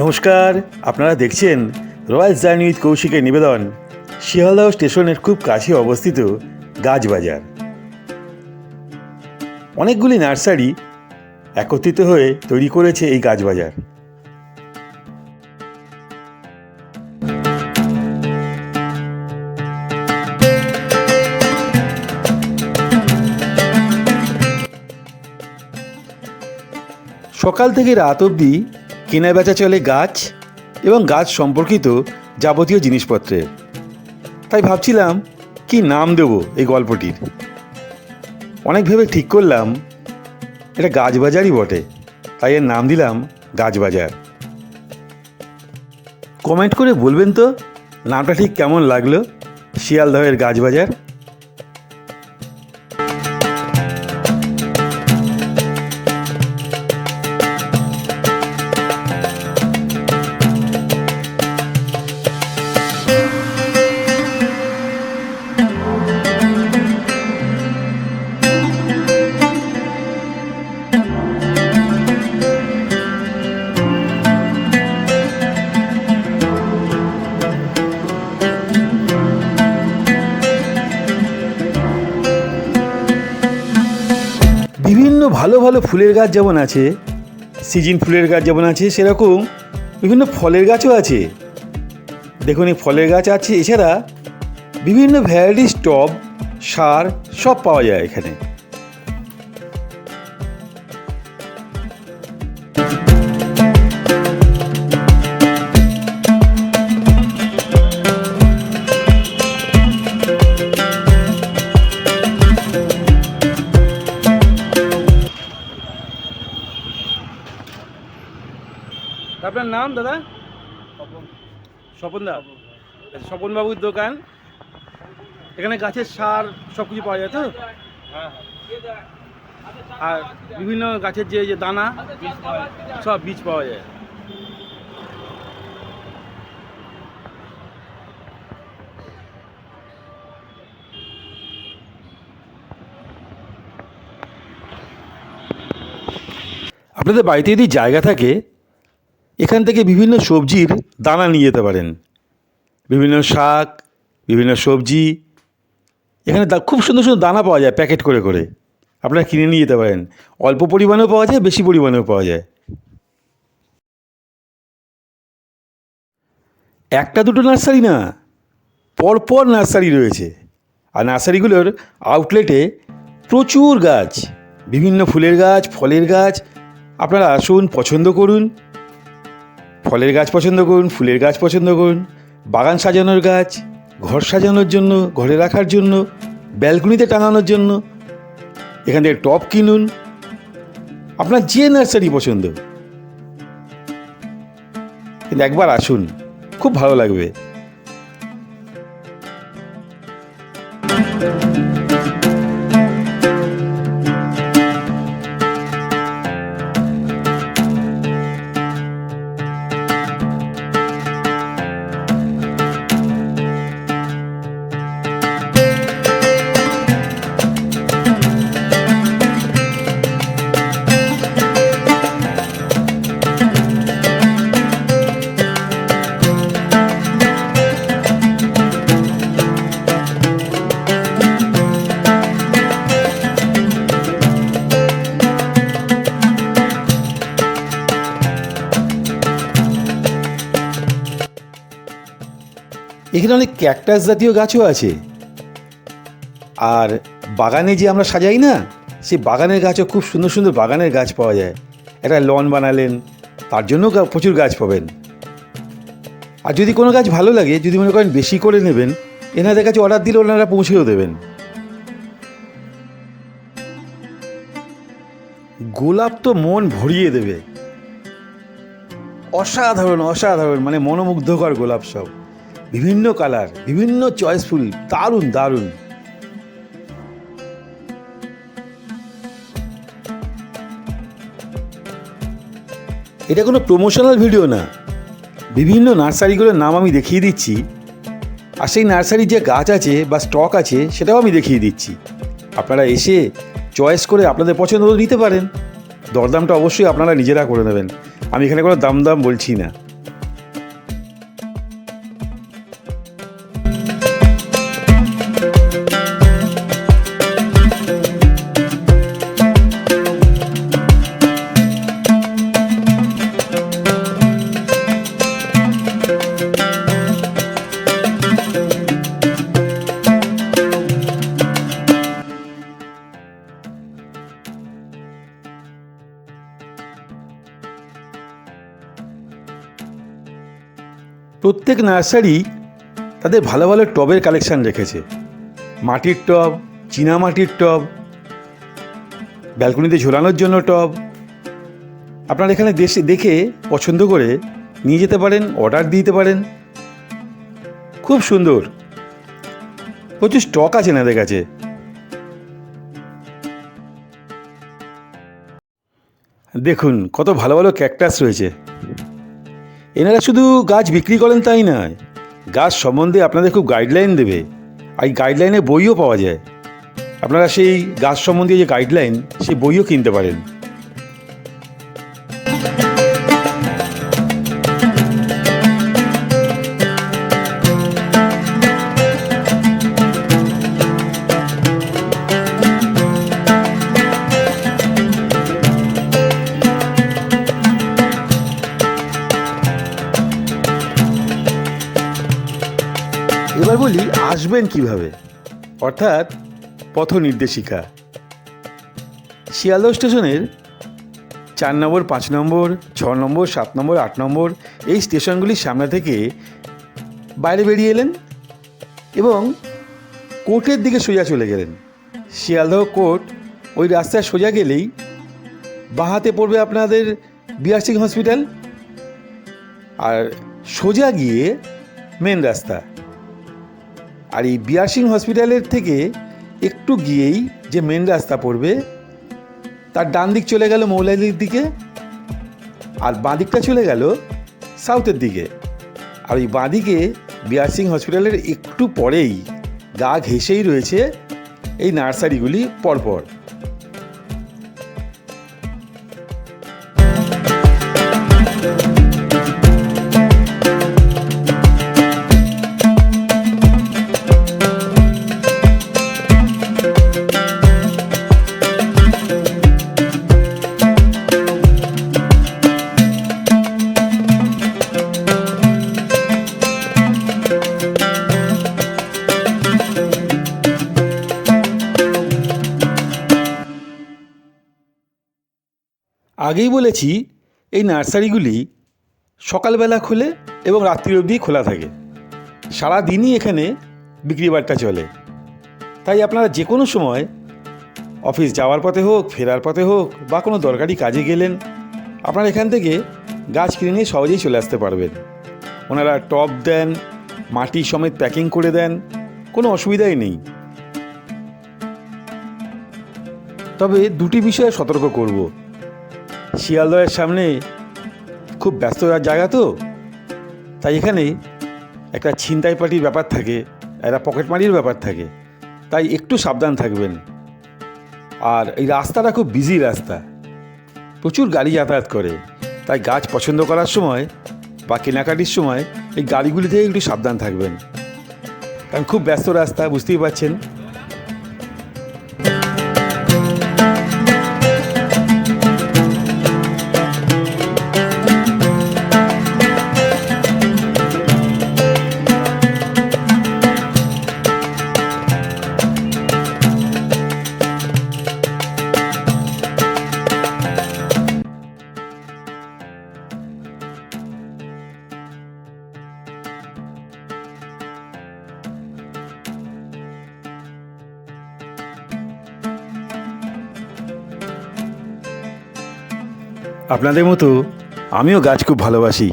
নমস্কার, আপনারা দেখছেন রয়্যাল জার্নি উইথ কৌশিকের নিবেদন। শিয়ালদহ স্টেশনের খুব কাছে অবস্থিত গাছবাজার। অনেকগুলি নার্সারি একত্রিত হয়ে তৈরি করেছে এই গাছবাজার। সকাল থেকে রাত অবধি কেনা বেচা চলে গাছ এবং গাছ সম্পর্কিত যাবতীয় জিনিসপত্রের তাই ভাবছিলাম, কি নাম দেব এই গল্পটির? অনেক ভেবে ঠিক করলাম, এটা গাছবাজারই বটে। তাই এর নাম দিলাম গাছবাজার। কমেন্ট করে বলবেন তো, নামটা ঠিক কেমন লাগল? শিয়ালদহের গাছবাজার? ভালো ভালো ফুলের গাছ যেমন আছে, সিজিন ফুলের গাছ যেমন আছে, সেরকম বিভিন্ন ফলের গাছও আছে। দেখুন এই ফলের গাছ আছে, এছাড়া বিভিন্ন ভ্যারাইটিস টব সার সব পাওয়া যায় এখানে। আপনার নাম দাদা? স্বপন। দা। স্বপন বাবুর দোকান। এখানে গাছের সার সব কিছু পাওয়া যায় তো? আর বিভিন্ন গাছের যে যে দানা সব বীজ পাওয়া যায়। আপনাদের বাড়িতে যদি জায়গা থাকে এখান থেকে বিভিন্ন সবজির দানা নিয়ে যেতে পারেন। বিভিন্ন শাক, বিভিন্ন সবজি। এখানে খুব সুন্দর সুন্দর দানা পাওয়া যায় প্যাকেট করে করে। আপনারা কিনে নিয়ে যেতে পারেন। অল্প পরিমাণেও পাওয়া যায়, বেশি পরিমাণেও পাওয়া যায়। একটা দুটো নার্সারি না, পরপর নার্সারি রয়েছে। আর নার্সারিগুলোর আউটলেটে প্রচুর গাছ, বিভিন্ন ফুলের গাছ, ফলের গাছ। আপনারা আসুন, পছন্দ করুন। ফলের গাছ পছন্দ করুন, ফুলের গাছ পছন্দ করুন, বাগান সাজানোর গাছ, ঘর সাজানোর জন্য, ঘরে রাখার জন্য, ব্যালকনিতে টাঙানোর জন্য, এখান থেকে টপ কিনুন। আপনার যে নার্সারি পছন্দ। কিন্তু একবার আসুন, খুব ভালো লাগবে। এখানে অনেক ক্যাকটাস জাতীয় গাছও আছে। আর বাগানে যে আমরা সাজাই না সেই বাগানের গাছও খুব সুন্দর সুন্দর বাগানের গাছ পাওয়া যায়। একটা লন বানালেন, তার জন্য প্রচুর গাছ পাবেন। আর যদি কোনো গাছ ভালো লাগে, যদি মনে করেন বেশি করে নেবেন, এনাদের কাছে অর্ডার দিলে ওনারা পৌঁছেও দেবেন। গোলাপ তো মন ভরিয়ে দেবে। অসাধারণ অসাধারণ মানে মনোমুগ্ধকর গোলাপ সব। বিভিন্ন কালার, বিভিন্ন চয়েসফুল, দারুণ দারুণ। এটা কোনো প্রমোশনাল ভিডিও না। বিভিন্ন নার্সারিগুলোর নাম আমি দেখিয়ে দিচ্ছি। আর সেই নার্সারির যে গাছ আছে বা স্টক আছে, সেটাও আমি দেখিয়ে দিচ্ছি। আপনারা এসে চয়েস করে আপনাদের পছন্দ নিতে পারেন। দরদামটা অবশ্যই আপনারা নিজেরা করে নেবেন। আমি এখানে কোনো দাম দাম বলছি না। প্রত্যেক নার্সারি তাদের ভালো ভালো টবের কালেকশন রেখেছে। মাটির টব, চীনা মাটির টব, ব্যালকনিতে ঝোলানোর জন্য টব। আপনারা এখানে দেশে দেখে পছন্দ করে নিয়ে যেতে পারেন, অর্ডার দিতে পারেন। খুব সুন্দর। প্রচুর স্টক আছে এনাদের কাছে। দেখুন, কত ভালো ভালো ক্যাকটাস রয়েছে। এনারা শুধু গাছ বিক্রি করেন তাই নয়, গাছ সম্বন্ধে আপনাদের খুব গাইডলাইন দেবে। আর এই গাইডলাইনে বইও পাওয়া যায়। আপনারা সেই গাছ সম্বন্ধে যে গাইডলাইন সেই বইও কিনতে পারেন। এবার বলি, আসবেন কীভাবে? অর্থাৎ পথ নির্দেশিকা শিয়ালদহ স্টেশনের চার নম্বর, পাঁচ নম্বর, ছ নম্বর, সাত নম্বর, আট নম্বর, এই স্টেশনগুলির সামনে থেকে বাইরে বেরিয়ে এলেন এবং কোর্টের দিকে সোজা চলে গেলেন। শিয়ালদহ কোর্ট ওই রাস্তায় সোজা গেলেই বাঁহাতে পড়বে আপনাদের বিআর সিং হসপিটাল। আর সোজা গিয়ে মেন রাস্তা। আর এই বিয়াসিং হসপিটালের থেকে একটু গিয়েই যে মেন রাস্তা পড়বে, তার ডান দিক চলে গেল মৌলালির দিকে আর বাঁ দিকটা চলে গেল সাউথের দিকে। আর ওই বাঁ দিকে বিয়াসিং হসপিটালের একটু পরেই গা ঘেঁষেই রয়েছে এই নার্সারিগুলি পরপর। আগেই বলেছি, এই নার্সারিগুলি সকালবেলা খুলে এবং রাত্রি অবধি খোলা থাকে। সারা দিনই এখানে বিক্রি বাট্টা চলে। তাই আপনারা যে কোনো সময় অফিস যাওয়ার পথে হোক, ফেরার পথে হোক, বা কোনো দরকারি কাজে গেলেন, আপনারা এখান থেকে গাছ কিনে নিয়ে সহজেই চলে আসতে পারবেন। ওনারা টব দেন, মাটি সমেত প্যাকিং করে দেন, কোনো অসুবিধাই নেই। তবে দুটি বিষয়ে সতর্ক করব। শিয়ালদহের সামনে খুব ব্যস্ত জায়গা তো। তাই এখানে একটা ছিনতাই পার্টির ব্যাপার থাকে, একটা পকেটমারির ব্যাপার থাকে। তাই একটু সাবধান থাকবেন। আর এই রাস্তাটা খুব বিজি রাস্তা। প্রচুর গাড়ি যাতায়াত করে। তাই গাছ পছন্দ করার সময় বা কেনাকাটির সময় এই গাড়িগুলি থেকে একটু সাবধান থাকবেন। কারণ খুব ব্যস্ত রাস্তা, বুঝতেই পারছেন। আপনাদের মতো আমিও গাছ খুব ভালোবাসি।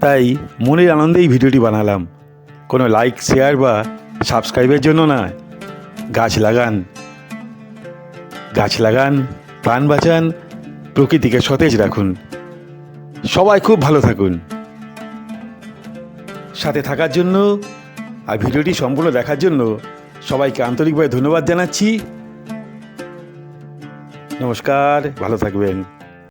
তাই মনের আনন্দেই ভিডিওটি বানালাম। কোনো লাইক শেয়ার বা সাবস্ক্রাইবের জন্য না। গাছ লাগান। গাছ লাগান, প্রাণ বাঁচান, প্রকৃতিকে সতেজ রাখুন। সবাই খুব ভালো থাকুন। সাথে থাকার জন্য আর ভিডিওটি সম্পূর্ণ দেখার জন্য সবাইকে আন্তরিকভাবে ধন্যবাদ জানাচ্ছি। নমস্কার, ভালো থাকবেন।